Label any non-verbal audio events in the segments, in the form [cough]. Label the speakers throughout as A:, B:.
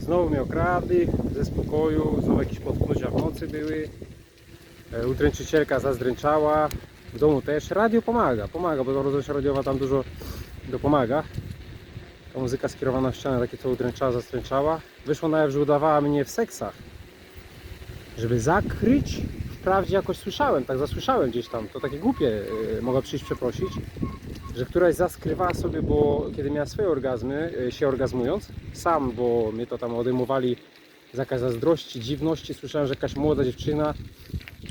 A: Znowu mnie okradli ze spokoju, znowu jakieś potknięcia w nocy były. E, Udręczycielka zazdręczała, w domu też. Radio pomaga, pomaga, bo rozgłośnia radiowa tam dużo dopomaga. Ta muzyka skierowana w ścianę, takie co udręczała, zastręczała. Wyszło na że udawała mnie w seksach. Żeby zakryć, wprawdzie jakoś słyszałem, tak zasłyszałem gdzieś tam, to takie głupie, e, mogła przyjść przeprosić, że któraś zaskrywała sobie, bo kiedy miała swoje orgazmy, e, się orgazmując, sam, bo mnie to tam odejmowali z jakaś zazdrości, dziwności, słyszałem, że jakaś młoda dziewczyna,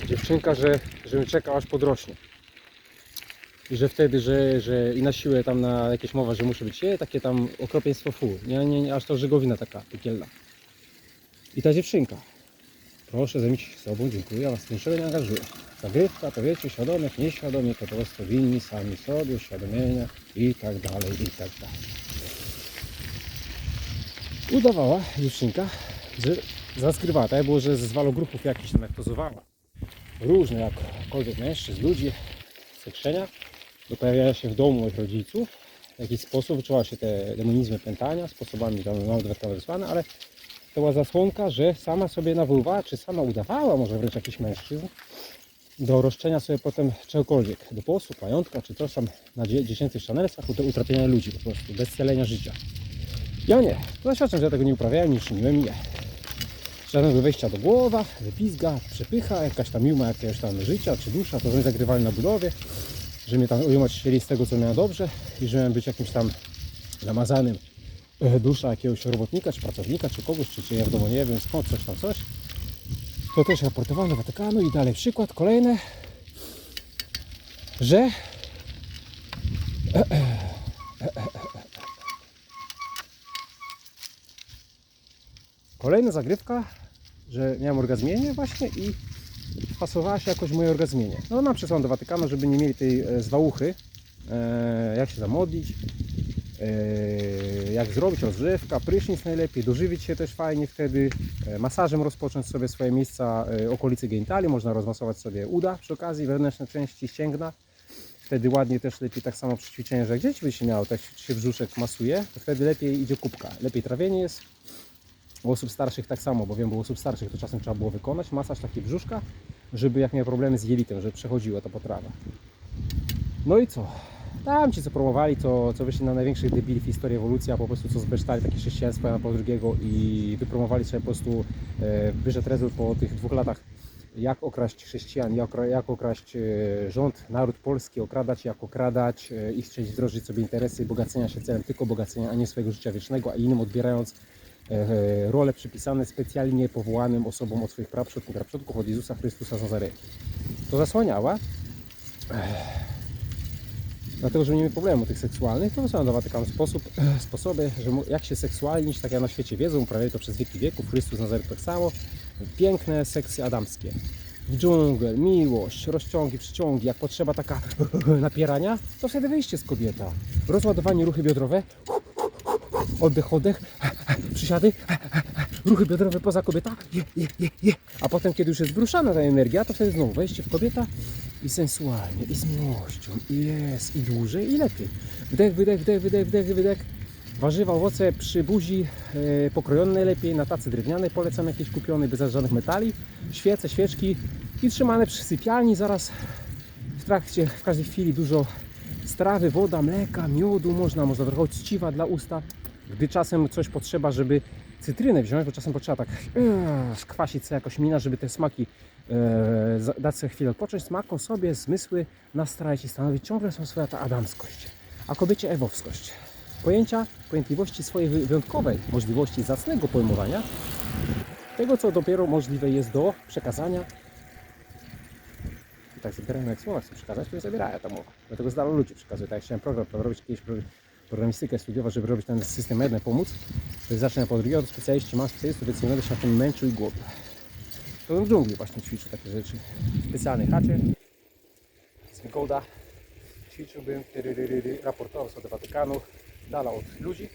A: dziewczynka, że, że mi czekał aż podrośnie. I że wtedy, że, że i na siłę tam na jakieś mowa, że muszę być je, takie tam okropieństwo fu. Nie, nie, nie, aż to żegowina taka piekielna. I ta dziewczynka. Proszę zajmijcie się sobą, dziękuję, ja was niczego nie angażuję. Zagrywka to wiecie, świadomych, nieświadomie, to po prostu winni sami sobie, uświadomienia i tak dalej, i tak dalej. Udawała dziewczynka, że zaskrywała, tak było, że z walogrupów jakichś tam jak pozowała. Różne, jakkolwiek mężczyzn, ludzi, seksenia, do pojawiania się w domu moich rodziców. W jakiś sposób wyczuła się te demonizmy pętania, sposobami tam mam odwrotne wysłane, ale to była zasłonka, że sama sobie nawoływała, czy sama udawała może wręcz jakiś mężczyzn do roszczenia sobie potem czegokolwiek, do posłu, majątka, czy coś tam na dzie- dziecięcych szanelsach, do utrapienia ludzi po prostu, bez celenia życia. Ja nie, to zaświadczam, że ja tego nie uprawiałem, nie czyniłem nie. Żadnego wejścia do głowa, wypizga, przepycha, jakaś tam miuma jakiegoś tam życia czy dusza, to mnie zagrywali na budowie, że mnie tam ujmować chcieli z tego, co miałem dobrze i że miałem być jakimś tam namazanym dusza jakiegoś robotnika, czy pracownika, czy kogoś, czy, czy ja domu nie wiem skąd, coś tam, coś. To też raportowano Watykanu i dalej przykład kolejny, że [clears throat] kolejna zagrywka, że miałem orgazmienie właśnie i pasowała się jakoś moje orgazmienie. No nam przesłałem do Watykanu, żeby nie mieli tej e, zwałochy, e, jak się zamodlić, e, jak zrobić rozgrzewka, prysznic najlepiej, dożywić się też fajnie wtedy, e, masażem rozpocząć sobie swoje miejsca, e, okolice genitali, można rozmasować sobie uda przy okazji, wewnętrzne części ścięgna. Wtedy ładnie też lepiej tak samo przy ćwiczeniu, że dzieci by się miało, tak się brzuszek masuje, to wtedy lepiej idzie kubka, lepiej trawienie jest, u osób starszych tak samo, bo wiem, bo u osób starszych to czasem trzeba było wykonać masaż taki brzuszka, żeby jak miał problemy z jelitem, żeby przechodziła ta potrawa. No i co? Tam ci co promowali, to co wyszli na największych debili w historii ewolucji, a po prostu co zbesztali takie chrześcijaństwo na po drugiego i wypromowali sobie po prostu e, wyszedł po tych dwóch latach jak okraść chrześcijan, jak, jak okraść e, rząd, naród polski, okradać, jak okradać e, i chcieć wdrożyć sobie interesy bogacenia się celem tylko bogacenia, a nie swojego życia wiecznego, a innym odbierając e, role przypisane specjalnie powołanym osobom od swoich praprzodków, praprzodków od Jezusa Chrystusa z. To zasłaniała. Ech. Dlatego, że nie mieli problemu tych seksualnych, to wysłano do Watykanu sposób, sposoby, że jak się seksualnić, tak jak na świecie wiedzą, uprawiali to przez wieki wieków, Chrystus z Nazaretu tak samo. Piękne seksy adamskie. W dżunglę, miłość, rozciągi, przyciągi, jak potrzeba taka [clears throat] napierania, to wtedy wyjście z kobieta. Rozładowanie, ruchy biodrowe, oddech, oddech, [clears throat] przysiady, [clears throat] ruchy biodrowe poza kobieta, je, je, je, je. A potem, kiedy już jest wzruszana ta energia, to wtedy znowu wejście w kobieta i sensualnie, i z miłością, i jest, i dłużej, i lepiej. Wdech, wydech, wdech, wydech, wdech, wydech. Warzywa, owoce przy buzi e, pokrojone najlepiej, na tacy drewnianej polecam jakieś kupione, bez żadnych metali, świece, świeczki i trzymane przy sypialni zaraz w trakcie, w każdej chwili dużo strawy, woda, mleka, miodu, można, można trochę czciwa dla usta, gdy czasem coś potrzeba, żeby cytrynę wziąć, bo czasem potrzeba tak skwasić sobie jakoś mina, żeby te smaki e, dać sobie chwilę odpocząć, smaką sobie zmysły nastrajać i stanowić ciągle są swoja ta adamskość, a kobiecie ewowskość. Pojęcia, pojętliwości swojej wy- wyjątkowej, możliwości zacnego pojmowania, tego co dopiero możliwe jest do przekazania i tak zabierają jak słowa chcę przekazać, to nie zabierają ta mowa. Dlatego z ludzi przekazuję. Tak jak chciałem program to robić kiedyś programistykę studiować, żeby robić ten system jedne pomóc, to zacznę po drugiego, to specjaliści, mam specjalistów, więc nie będę się na tym męczył i głowy. To w dżungli właśnie ćwiczył takie rzeczy. W specjalnej chacie, z wygoda. Ćwiczyłbym, raportował sobie do Watykanu, dala od ludzi,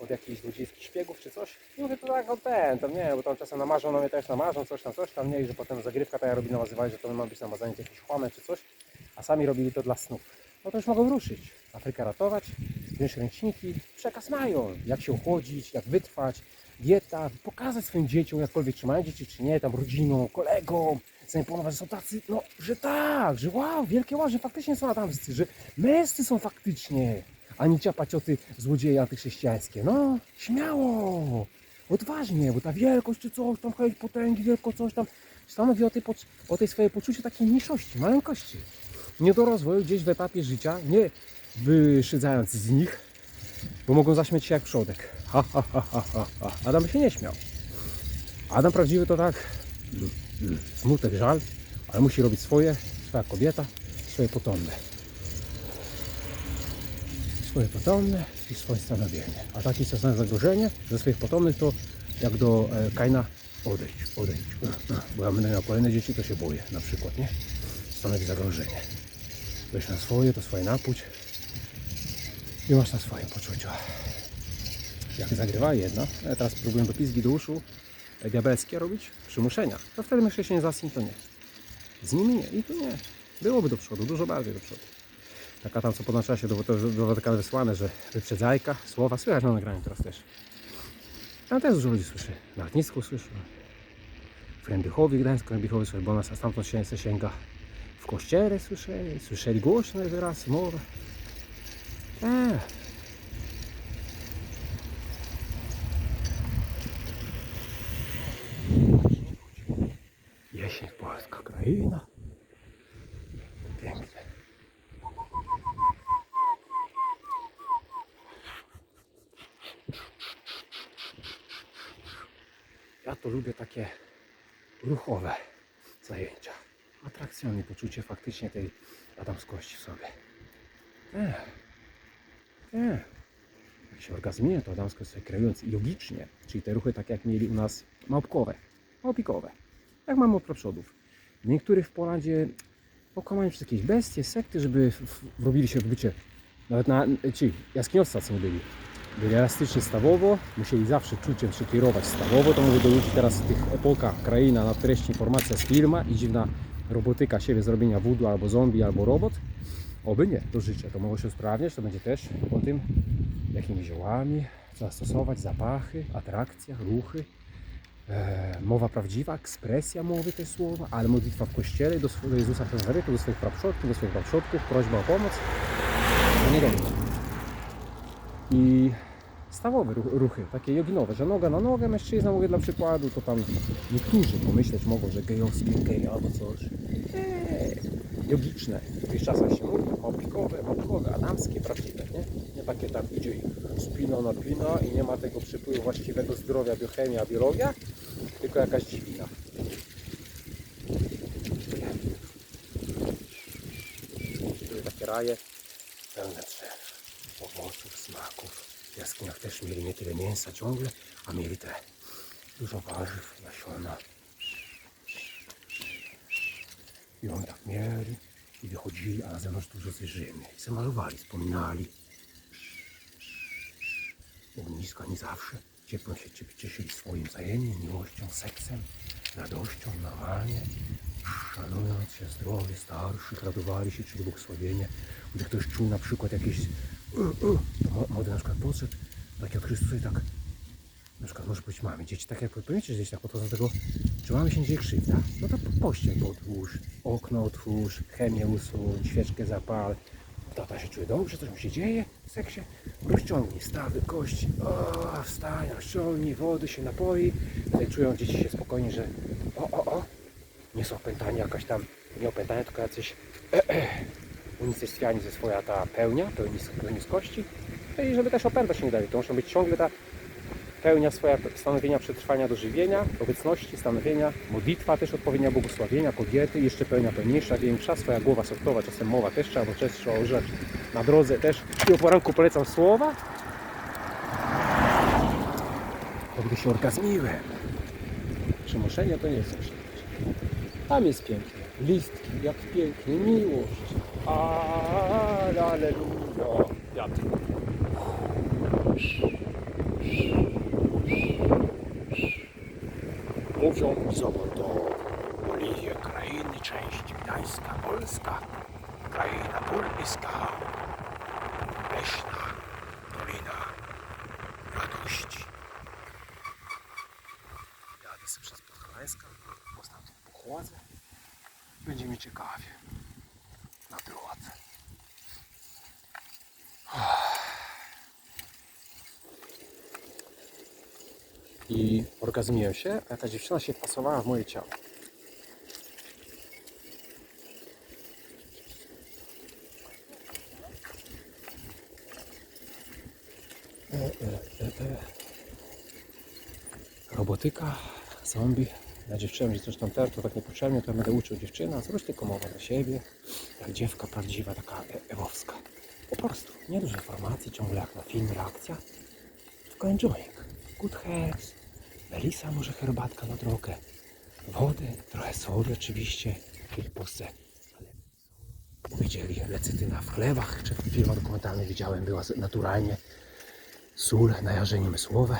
A: od jakichś złodziejskich szpiegów czy coś. I mówię to tak, o ten, tam nie, bo tam czasem namarzą, no mnie też namarzą, coś tam, coś tam, nie, i że potem zagrywka tak jak robi namazywali, że to ma być namazanie jakieś chłamy czy coś, a sami robili to dla snów. No to już mogą ruszyć. Afrykę ratować, wziąć ręczniki, przekaz mają, jak się ochłodzić, jak wytrwać, dieta, pokazać swoim dzieciom, jakkolwiek czy mają dzieci, czy nie, tam rodzinom, kolegom, zaimponować, że są tacy, no, że tak, że wow, wielkie wow, że faktycznie są adamscy, że męscy są faktycznie, a nie ciapacioty złodzieje antychrześcijańskie. No, śmiało, odważnie, bo ta wielkość czy coś tam, hej, potęgi, wielko coś tam, stanowi o tej, o tej swojej poczuciu takiej mniejszości, maleńkości. Nie do rozwoju gdzieś w etapie życia, nie wyszydzając z nich, bo mogą zaśmiać się jak przodek. Ha, ha, ha, ha, ha. Adam się nie śmiał. Adam prawdziwy to tak smutek, żal, ale musi robić swoje, swoja kobieta, swoje potomne. Swoje potomne i swoje stanowienie. A takie stanowi zagrożenie ze swoich potomnych to jak do e, Kaina odejdź, odejdź. Bo ja będę miał kolejne dzieci, to się boję na przykład, nie? Stanowi zagrożenie. Weź na swoje, to swoje napuć i masz na swoje poczucia. Jak zagrywa jedna, ja teraz próbuję do pizgi do uszu diabelskie robić, przymuszenia, to wtedy myślę się nie zasnij, to nie. Z nimi nie i to nie. Byłoby do przodu, dużo bardziej do przodu. Taka tam, co po czasie do, do, Watykanu wysłane, że wyprzedzajka, słowa, słychać na nagraniu teraz też. Tam też dużo ludzi słyszy. Na lotnisku słyszy. W Rębychowie, Gdańsku, Rębychowie słyszy, bo nas stamtąd się się sięga. Kościele słyszeli, słyszeli głośno wyraz, mowę. Eee. Jesień, polska kraina. Pięknie. Ja to lubię takie ruchowe zajęcia. Atrakcjony, poczucie faktycznie tej adamskości w sobie. Eee. Eee. Jak się orgazmuje, to adamsko sobie kreując logicznie, czyli te ruchy tak jak mieli u nas małpkowe, małpikowe, jak mamy od proprzodów. Niektórych w Polandzie okłamałem przez jakieś bestie, sekty, żeby wrobili się w bycie, nawet na, ci jaskiniowcy co byli, byli elastyczni stawowo, musieli zawsze czuciem się kierować stawowo, to mówię do ludzi teraz w tych epokach, kraina, na treści informacja z firma i dziwna robotyka siebie zrobienia wudu albo zombie, albo robot, Oby nie, do życia. To mogło się usprawniać, to będzie też o tym, jakimi ziołami trzeba stosować, zapachy, atrakcja, ruchy. E, mowa prawdziwa, ekspresja mowy te słowa, ale modlitwa w kościele do, do Jezusa Nazaretu, do swoich praprzodków, do swoich praprzodków, prośba o pomoc. No nie dobrze. I stawowe ruch- ruchy, takie joginowe, że noga na nogę, mężczyzna, mówię dla przykładu, to tam niektórzy pomyśleć mogą, że gejowskie, gej albo coś. Nie, jogiczne. W tych czasach się mówi, małpikowe, małpkowe, adamskie, prawdziwe, nie? Nie takie tam idzie i spina napina i nie ma tego przypływu właściwego zdrowia, biochemia, biologia, tylko jakaś dziwina. Były takie raje pełne drzew, owoców, smaków. W jaskiniach też mieli nie tyle mięsa ciągle, a mieli te dużo warzyw, nasiona. I oni tak mieli i wychodzili, a na zewnątrz dużo zwierzyny. I se malowali, wspominali. Ogniska nie zawsze ciepło się cie- cieszyli swoim wzajemnie, miłością, seksem, radością, normalnie. Szanując się zdrowie starszych, radowali się, czyli błogosławienie. Gdy ktoś czuł na przykład jakieś młody na przykład podszedł, tak jak Chrystus i tak na przykład może być mamy dzieci, tak jak pamiętacie, że dzieci tak podchodzą do tego, czy mamy się dzieje krzywda, no to pościel otwórz, okno otwórz, chemię usuń, świeczkę zapal. Tata się czuje dobrze, coś mu się dzieje w seksie, rozciągnij stawy, kości, o, wstań, rozciągnij, wody się napoi. Wtedy czują dzieci się spokojnie, że o, o, o, nie są opętani jakaś tam, nie opętani, tylko jacyś [clears throat] unicestwiani ze swoja ta pełnia, pełnis, pełniskości. No i żeby też opętać się nie dali, to muszą być ciągle ta pełnia swoja stanowienia przetrwania do żywienia, obecności, stanowienia, modlitwa też odpowiednia błogosławienia, kobiety, jeszcze pełnia pełniejsza, większa, swoja głowa sortowa, czasem mowa też trzeba, bo trzeba używać na drodze też. I o poranku polecam słowa. To gdy się orgazmiłem. Przymuszenia to nie jest coś. Tam jest pięknie. Listki, jak pięknie, miłość. Aleluja. Wiatr. Mówią zawodowo. Oliwie krainy część Gdańska, Polska. Kraina kurdyjska. leśna dolina radości. Jadę sobie przez Podhalańska, ostatnio pochładzę. Będzie mi ciekawie na drodze. I orgazmiłem się, a ta dziewczyna się wpasowała w moje ciało. E, e, e. Robotyka, zombie. Ja dziewczyną, że zresztą teraz to tak niepotrzebnie, to ja będę uczył dziewczyna, zwróć tylko mowę na siebie, jak dziewka prawdziwa, taka ewowska. Po prostu, nie dużo informacji, ciągle jak na film, reakcja, tylko enjoying. Good herbs, melisa, może herbatka na drogę, wody, trochę soli oczywiście, kilpusce, ale powiedzieli lecytyna w chlebach, czy w filmach dokumentalnych widziałem, była naturalnie, sól, najarzenie mysłowe.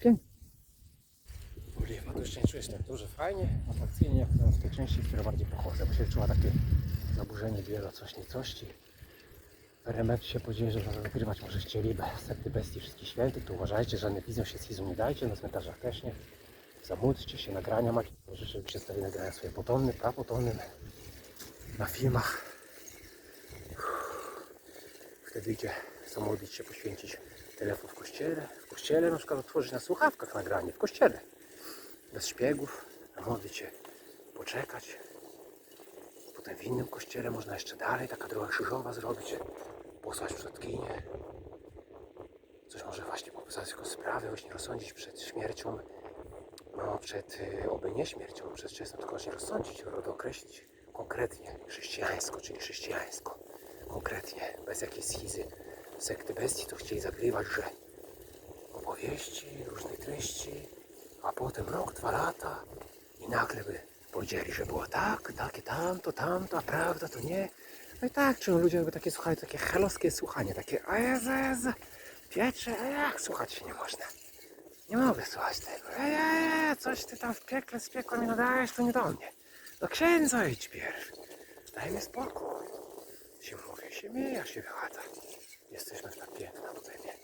A: Pięknie. Oliwa, nie czujesz tak dużo fajnie, atrakcyjnie, jak w tej części, w której bardziej pochodzę, bo się czuła takie zaburzenie bielo, coś niecości. RMF się podzieje, że nagrywać może chcieli setny bestii wszystkich świętych, to uważajcie, żadnych wizją się schizm nie dajcie, na cmentarzach też nie. Zamódźcie się, nagrania macie, żeby przedstawić nagrania swoje potomne, prapotomnym, na filmach. Wtedy idzie zamodlić się, poświęcić telefon w kościele. W kościele na przykład otworzyć na słuchawkach nagranie, w kościele. Bez szpiegów, modlić się, poczekać. Potem w innym kościele można jeszcze dalej, taka droga krzyżowa zrobić, posłać przodkinię. Coś może właśnie popisać tylko sprawy, właśnie rozsądzić przed śmiercią, no przed, y, oby nie śmiercią, przed czasem, tylko właśnie rozsądzić, dookreślić konkretnie chrześcijańsko, czyli chrześcijańsko, konkretnie, bez jakiejś schizy. Sekty bestii to chcieli zagrywać, że opowieści, różnej treści, a potem rok, dwa lata i nagle by powiedzieli, że było tak, takie tamto, tamto, a prawda to nie. No i tak, czy ludzie by takie słuchali, takie helowskie słuchanie, takie a Jezu, piecze, a jak słuchać się nie można. Nie mogę słuchać tego. Ej, ej, coś ty tam w piekle z piekła mi nadajesz, to nie do mnie. Do księdza idź pierw. Daj mi spokój. Się mówi, się mija, się wychadza. Jesteśmy w tak piękna tutaj nie.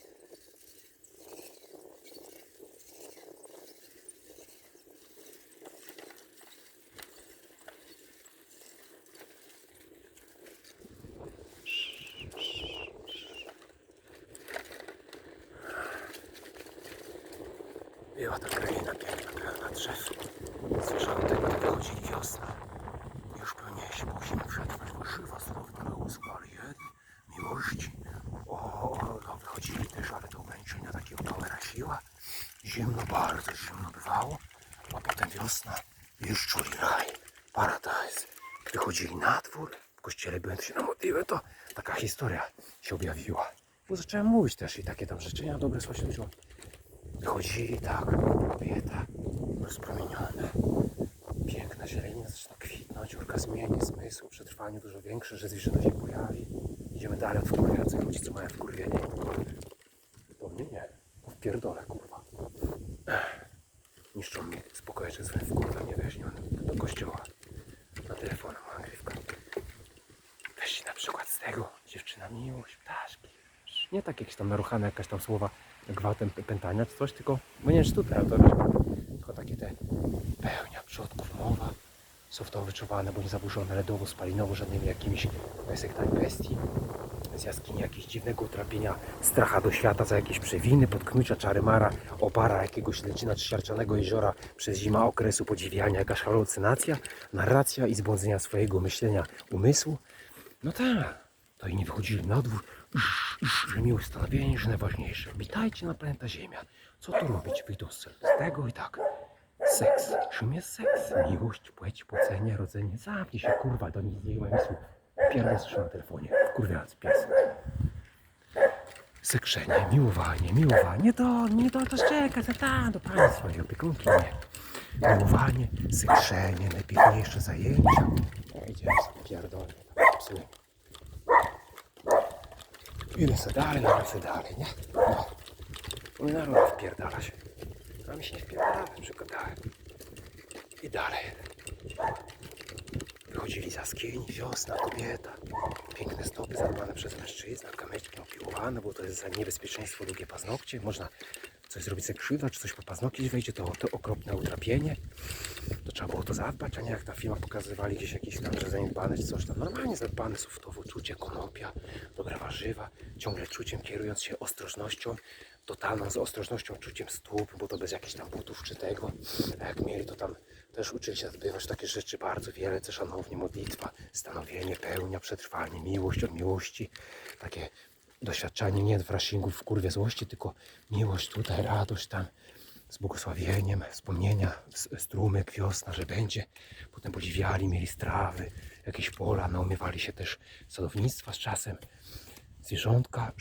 A: Była to kraina piękna, pełna drzew. Zwierząt tego tak wychodzili wiosna. Już pełniejsi musimy przetrwać, bo żywa słowna uspali jedni miłości. O, o, no wychodzili też, ale to umęczenia takiego pełna siła. Zimno, bardzo zimno bywało, a potem wiosna i już czuli raj, paradise. Gdy chodzili na dwór, w kościele byłem, się namodliłem, to taka historia się objawiła. Bo zacząłem mówić też i takie tam życzenia dobre słowa się ludziom. Wychodzili tak, kobieta, rozpromienione, piękna zielenia zaczyna kwitnąć, urka zmieni zmysł, przetrwanie dużo większe, że zwierzęta się pojawi. Idziemy dalej od wkurwiających ludzi, co mają wkurwienie. Do mnie nie, w pierdolę, kurwa. Niszczą mi spokoje, że złem wkurwa nie weźmie do kościoła. Na telefon mam nagrywkę. Weź na przykład z tego, dziewczyna miłość, ptaszki. Nie tak jakieś tam naruchane jakaś tam słowa gwałtem pętania czy coś, tylko, bo nie ale to wiesz, tylko takie te pełnia przodków, mowa, softowo wyczuwane, bo nie zaburzone ledowo, spalinowo, żadnymi jakimiś sektami bestii, z jaskini jakiegoś dziwnego utrapienia, stracha do świata za jakieś przewiny, potknięcia czarymara, opara jakiegoś leczina czy siarczanego jeziora przez zima okresu podziwiania, jakaś halucynacja, narracja i zbłądzenia swojego myślenia umysłu. No tak, to i nie wychodzili na dwór, że miłość stanowienie, że najważniejsze. Witajcie na planeta Ziemia. Co tu robić? Wyjdą z tego i tak. Seks. Czym jest seks? Miłość, płeć, płacenie, rodzenie. Zamknij się, kurwa, do nic nie mam słów. Pierdol słyszę na telefonie. Wkurwiając pies. Sekszenie, miłowanie, miłowanie. To, nie to, to czekać, to tam, do pani swojej opiekunki, nie. Miłowanie, sekszenie, najpiękniejsze zajęcia. Idziemy sobie, pierdolę, psy. Idę sobie dalej, nawet sobie dalej, nie? No. Mój naród wpierdala się. A mi się nie wpierdala, dalej. I dalej. Wychodzi wychodzili z jaskini, wiosna, kobieta. Piękne stopy zadbane przez mężczyznę, kamyczki opiłowane, bo to jest za niebezpieczeństwo długie paznokcie. Można coś zrobić ze krzywda, czy coś po paznokcie wejdzie, to, to okropne utrapienie. To trzeba było to zadbać, a nie jak na filmach pokazywali gdzieś jakieś tam, że zaniedbane czy coś tam. Normalnie zadbane softowo, czucie, konopia, dobre warzywa, ciągle czuciem, kierując się ostrożnością, totalną z ostrożnością, czuciem stóp, bo to bez jakichś tam butów czy tego. A jak mieli, to tam też uczyli się odbywać takie rzeczy bardzo wiele, co szanownie, modlitwa, stanowienie, pełnia, przetrwanie, miłość od miłości, takie doświadczanie nie w rashingu, w kurwie złości, tylko miłość tutaj, radość tam, z błogosławieniem, wspomnienia, strumyk, wiosna, że będzie. Potem podziwiali, mieli strawy, jakieś pola, naumiewali się też sadownictwa z czasem. Zwierzątka,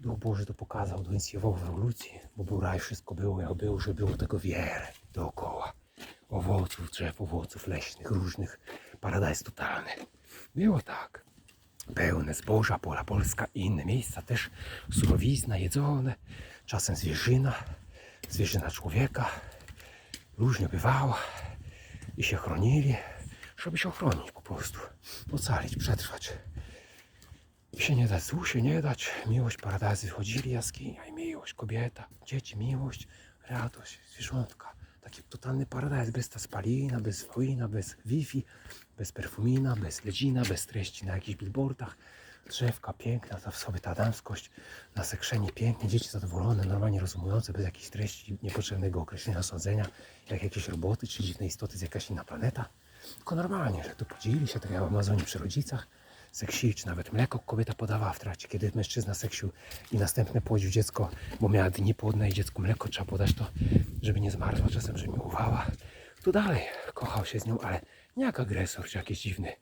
A: Duch Boży to pokazał do inicjował w ewolucji, bo był raj, wszystko było jak było, że było tego wiele dookoła. Owoców, drzew, owoców leśnych, różnych, paradajs totalny. Było tak. Pełne zboża, pola polska i inne miejsca też, surowizna, jedzone, czasem zwierzyna, zwierzyna człowieka. Różnie bywało i się chronili, żeby się ochronić po prostu, ocalić, przetrwać. Się nie dać, złu się nie dać. Miłość, paradajzy wchodzili, jaskinia i miłość, kobieta, dzieci, miłość, radość, zwierzątka. Taki totalny paradajz, bez ta spalina, bez wojna, bez Wi-Fi, bez perfumina, bez ledzina, bez treści na jakichś billboardach. Drzewka piękna, ta w sobie ta damskość, nasekrzeni pięknie, dzieci zadowolone, normalnie rozumujące, bez jakichś treści, niepotrzebnego określenia, sądzenia, jak jakieś roboty czy dziwne istoty z jakaś inna planeta. Tylko normalnie, że tu podzielili się, tak jak w Amazonii przy rodzicach, seksili, czy nawet mleko kobieta podawała w trakcie, kiedy mężczyzna seksił i następne płodził dziecko, bo miała dni płodne i dziecku mleko trzeba podać to, żeby nie zmarzła, czasem, żeby miłowała. Tu dalej kochał się z nią, ale nie jak agresor, czy jakiś dziwny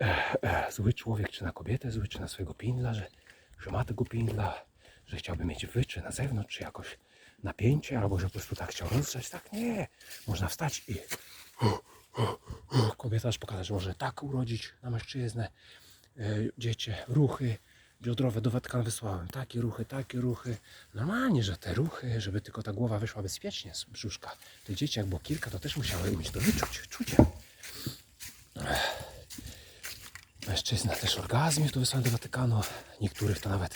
A: e, e, zły człowiek, czy na kobietę zły, czy na swojego pindla, że, że ma tego pindla, że chciałby mieć wyczy na zewnątrz, czy jakoś napięcie, albo że po prostu tak chciał rozgrzać. Tak nie. Można wstać i kobieta też pokazać, że może tak urodzić na mężczyznę, dziecię, ruchy biodrowe do Watykanu wysłałem. Takie ruchy, takie ruchy. Normalnie, że te ruchy, żeby tylko ta głowa wyszła bezpiecznie z brzuszka. Tych dzieci, jak było kilka, to też musiały umieć to wyczuć, czucie. Mężczyzna też orgazm tu wysłałem do Watykanu. Niektórych to nawet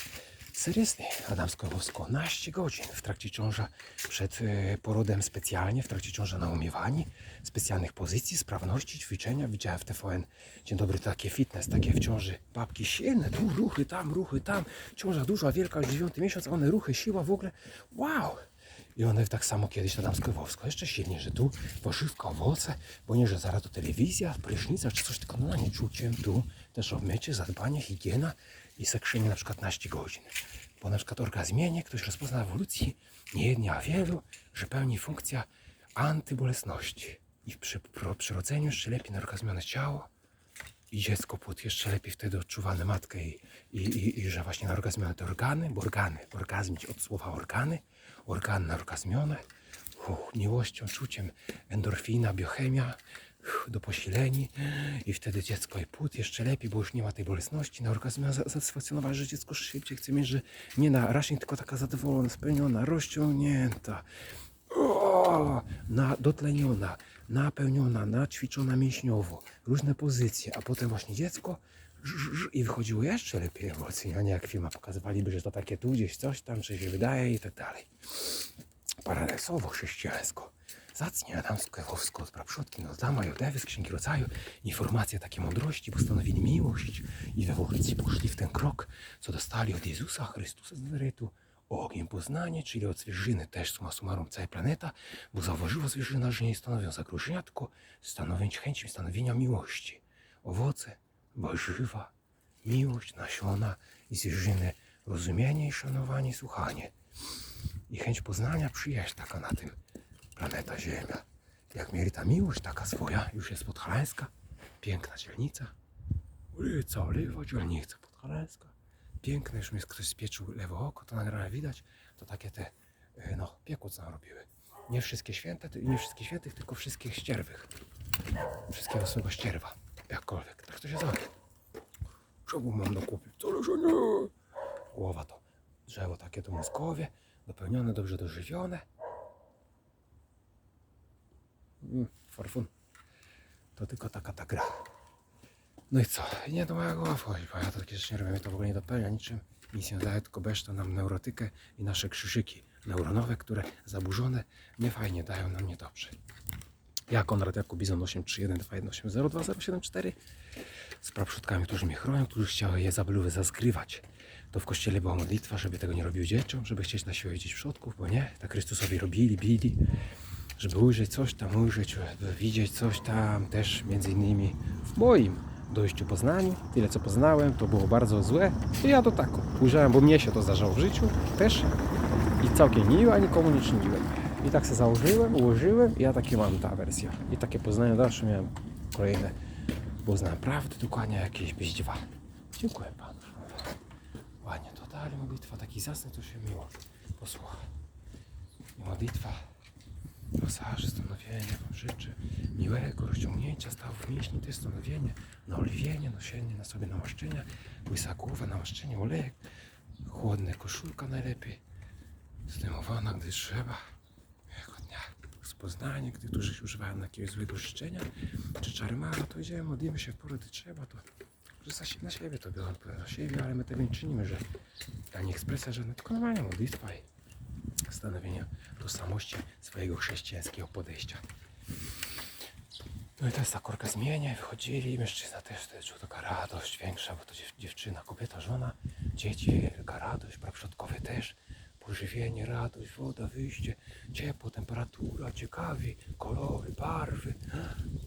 A: serysny, adamsko-owsko, 12 godzin w trakcie ciąża, przed e, porodem specjalnie, w trakcie ciąża naumiewani, specjalnych pozycji, sprawności, ćwiczenia. Widziałem w TVN, dzień dobry, takie fitness, takie w ciąży, babki silne, tu ruchy, tam ruchy, tam, ciąża duża, wielka, już dziewiąty miesiąc, one ruchy, siła w ogóle, wow! I one tak samo kiedyś na damsko-wowsko. Jeszcze silniej, że tu warzywka, owoce, bo nie, że zaraz to telewizja, prysznica czy coś, tylko no na nie czuciem tu też obmycie, zadbanie, higiena i sekrzynie na przykład 12 godzin. Bo na przykład orgazmienie ktoś rozpozna ewolucji, nie jednie, a wielu, że pełni funkcja antybolesności. I przy przyrodzeniu jeszcze lepiej naorgazmione ciało, i dziecko płód jeszcze lepiej wtedy odczuwane matkę i, i, i, i że właśnie naorgazmione te organy, bo organy, orgazmić od słowa organy, organy naorgazmione, uch, miłością, czuciem, endorfina, biochemia, uch, do posileni. I wtedy dziecko i płód jeszcze lepiej, bo już nie ma tej bolesności, naorgazmiona, za- satysfakcjonować, że dziecko szybciej chce mieć, że nie na raczej tylko taka zadowolona, spełniona, rozciągnięta, na, dotleniona, napełniona, naćwiczona mięśniowo, różne pozycje, a potem właśnie dziecko. I wychodziło jeszcze lepiej emocje, a nie jak w filmach pokazywaliby, że to takie tu gdzieś coś tam, czy się wydaje i tak dalej. Paradoksowo chrześcijańsko. Zacnie adamsko, ewowsko, od praprzodki, no dama i odewy z Księgi Rodzaju, informacje takie mądrości, postanowili miłość. I w ewolucji poszli w ten krok, co dostali od Jezusa Chrystusa z Nazaretu, ogień poznanie, czyli od zwierzyny też summa summarum cała planeta, bo zauważyła zwierzyna, że nie stanowią zagrożenia, tylko stanowić chęć stanowienia miłości. Owoce, warzywa, miłość, nasiona i zwierzyny, rozumienie i szanowanie, słuchanie i chęć poznania, przyjaźń taka na tym planeta Ziemia. Jak mieli ta miłość taka swoja, już jest podhalańska, piękna dzielnica. Ulica Oliwa, dzielnica podhalańska. Piękne, już mi ktoś spieczył lewe oko, to nagrane widać, to takie te, e, no, piekło co narobiły. Nie wszystkie święte, nie wszystkie świętych, tylko wszystkich ścierwych. Wszystkiego swego ścierwa, jakkolwiek. Tak to się zwie. Czemu mam kupie? Wcale, że nie. Głowa to drzewo takie to mózgowie, dopełnione, dobrze dożywione. Mm, farfun. To tylko taka ta gra. No i co? Nie, to moja głowa wchodzi, bo ja to takie rzeczy nie robię, mnie to w ogóle nie dopełnia niczym. Nic nie daje, tylko beszta nam neurotykę i nasze krzyżyki neuronowe, które zaburzone, nie fajnie dają nam niedobrze. Ja, Konrad Jakub Bizon 83121802074 z praprzodkami, którzy mnie chronią, którzy chciały je zabluwy zazgrywać. To w kościele była modlitwa, żeby tego nie robił dzieciom, żeby chcieć na siłę widzieć przodków, bo nie, tak Chrystusowi robili, bili, żeby ujrzeć coś tam, ujrzeć, widzieć coś tam, też między innymi w moim dojściu Poznaniu, tyle co poznałem, to było bardzo złe i ja to tak ujrzałem, bo mnie się to zdarzało w życiu też i całkiem miło, a nikomu nie czyniłem. I tak sobie założyłem, ułożyłem i ja takie mam ta wersja. I takie poznania dalsze miałem kolejne, bo znam prawdę dokładnie jakieś dwa. Dziękuję Panu. Ładnie to dali modlitwa, taki zasny to się miło posłucha. Modlitwa Rosarzy, stanowienie Wam życzę miłego rozciągnięcia stawów mięśni, to jest stanowienie, naoliwienie, nosienie na sobie namaszczenia, łysa głowa, namaszczenie, olejek, chłodna koszulka najlepiej, zdejmowana, gdy trzeba, miłego dnia, rozpoznanie, gdy którzy używają jakiegoś złego życzenia, czy czarmara, to idziemy, modlimy się w porę, gdy trzeba, to że za sie- na siebie to biorą, za siebie, ale my tego nie czynimy, że ani ekspresja żadna, tylko normalnie modlitwa i stanowienie tożsamości swojego chrześcijańskiego podejścia. No i teraz ta korka zmienia wychodzili, mężczyzna też wtedy czuł taka radość większa, bo to dziew- dziewczyna, kobieta, żona, dzieci, wielka radość, przodkowie też, pożywienie, radość, woda, wyjście, ciepło, temperatura, ciekawi, kolory, barwy,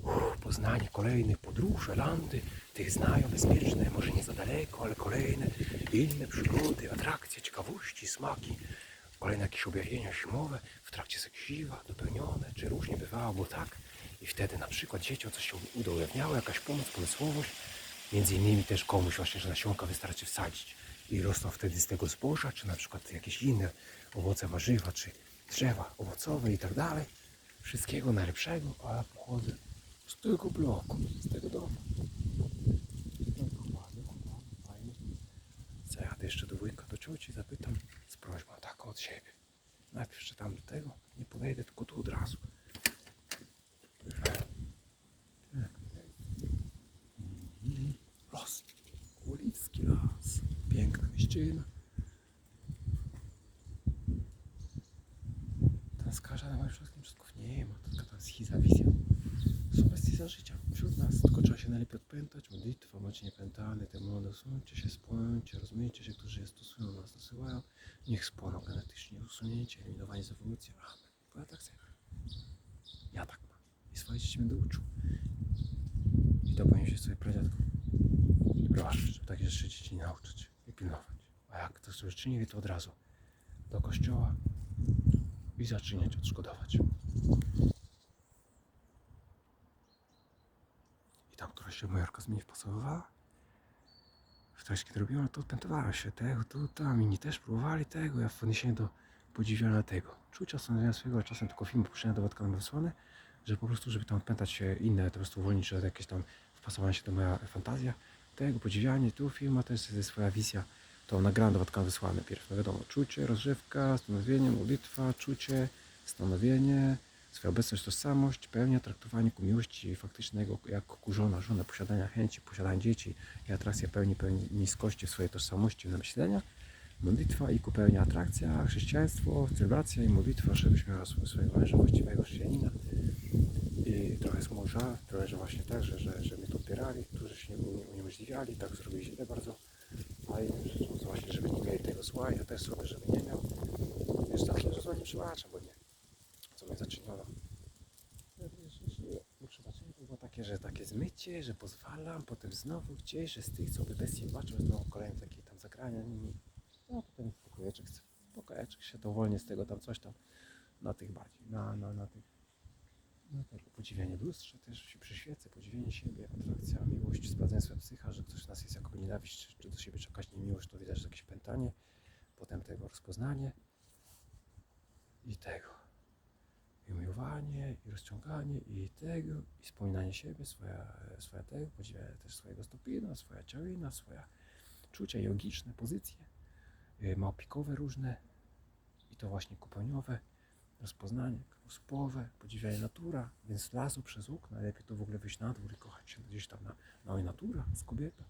A: Uff, poznanie kolejnych podróży, landy, tych znają bezpieczne, może nie za daleko, ale kolejne, inne przygody, atrakcje, ciekawości, smaki, kolejne jakieś objawienia zimowe w trakcie seksiwa, dopełnione, czy różnie bywało, bo tak. I wtedy na przykład dzieciom coś się udowodniało, jakaś pomoc, pomysłowość, między innymi też komuś właśnie, że nasionka wystarczy wsadzić i rosną wtedy z tego zboża, czy na przykład jakieś inne owoce, warzywa, czy drzewa owocowe i tak dalej. Wszystkiego najlepszego, a ja pochodzę z tego bloku, z tego domu. Fajnie. Zajadę jeszcze do wujka, do cioci, zapytam z prośbą taką od siebie. Najpierw tam do tego, nie podejdę, tylko tu od razu. Los, Kulicki las, piękna mieścina. Tam skaża na moim wszystkim przodków nie ma, to taka tam za życia wśród nas, tylko trzeba się najlepiej odpętać, modlitwa, niepętane, te młode, usuńcie się, spłońcie, rozumieńcie się, którzy je stosują, nas dosyłają, niech spłoną genetycznie, usunięcie, eliminowanie z ewolucji, amen. Bo ja tak chcę. Ja tak mam. I swoje dzieci będę uczył. I to powinien się sobie pradziadku prowadzić, żeby takie rzeczy dzieci nauczyć i pilnować. A jak to sobie czynili, to od razu do kościoła i zaczynać odszkodować. I tam któraś się moja orka mi wpasowywała. Wtedy kiedy robiłem, to odpętowała się tego, tu, tam. Inni też próbowali tego. Ja w odniesieniu do podziwiania tego. Czucia stanowienia swojego, czasem tylko film puszczenia do Watykanu wysłane, że po prostu, żeby tam odpętać się inne, po prostu uwolnić od jakieś tam wpasowanie się to moja fantazja. Tego podziwianie, tu film, a to jest swoja wizja. To nagrałem do wysłane pierw. No wiadomo, czucie, rozrzewka, stanowienie, modlitwa, czucie, stanowienie, swoja obecność, tożsamość, pełnia traktowanie ku miłości faktycznego jak ku żona, żona, posiadania chęci, posiadania dzieci i atrakcja pełni, pełni niskości w swojej tożsamości na myślenia, modlitwa i ku pełni atrakcja, chrześcijaństwo, celebracja i modlitwa, żebyś miała swo- swojego męża, właściwego chrześcijanina. I trochę mój żal, trochę, że właśnie tak, że, że, że mnie to odbierali, którzy się nie nie uniemożliwiali, tak zrobili źle bardzo. A i właśnie, żeby nie mieli tego zła, ja też zrobię, żeby nie miał. Wiesz, tak, że nie przebaczam, bo nie. Przebaczenie to było takie, że takie zmycie, że pozwalam, potem znowu gdzieś, że z tych, co bestie zobaczył, znowu kolejne takie tam zagrania nimi. No potem pokojeczek, pokojeczek się to wolnie z tego tam coś tam na tych bardziej, na, na, na tych no tego podziwianie w lustrze też się przyświecę, podziwienie siebie, atrakcja, miłość, sprawdzenie swoja psycha, że ktoś nas jest jakoby nienawiść, czy, czy do siebie czy jakaś niemiłość, to widać, że jakieś pętanie, potem tego rozpoznanie i tego. I umiłowanie, i rozciąganie, i tego, i wspominanie siebie, swoja, swoja tego, podziwianie też swojego stopina, swoja ciałina, swoja czucia jogiczne, pozycje, y, małpikowe różne, i to właśnie kuponiowe, rozpoznanie uspowe, podziwianie natura, więc z lasu przez okna, lepiej to w ogóle wyjść na dwór i kochać się gdzieś tam na, i natura, z kobieta.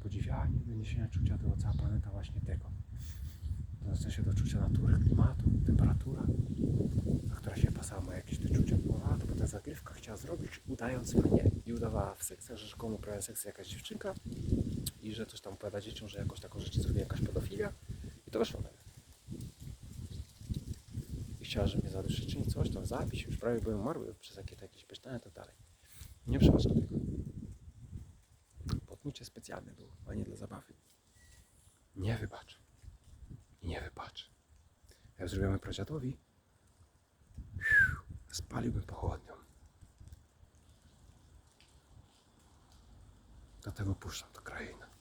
A: Podziwianie, wyniesienie czucia do cała planeta właśnie tego. Odnoszę się do czucia natury, klimatu, temperatura, na która się pasała jakieś te czucia. A, to potem zagrywka chciała zrobić, udając mnie i udawała w sekcjach, że rzekomo uprawia sekcję jakaś dziewczynka i że coś tam opowiada dzieciom, że jakoś taką rzecz zrobi jakaś pedofilia i to weszło na. I chciała, żeby mnie zaduszyć, czy coś tam zabić, już prawie byłem umarły przez jakieś, jakieś pytania i tak dalej. Nie przepraszam tego. Potnicie specjalny był, a nie dla zabawy. Nie wybacz. I nie wybacz. Jak zrobimy pradziadowi, spaliłbym pochodnią. Dlatego puszczam do krainy.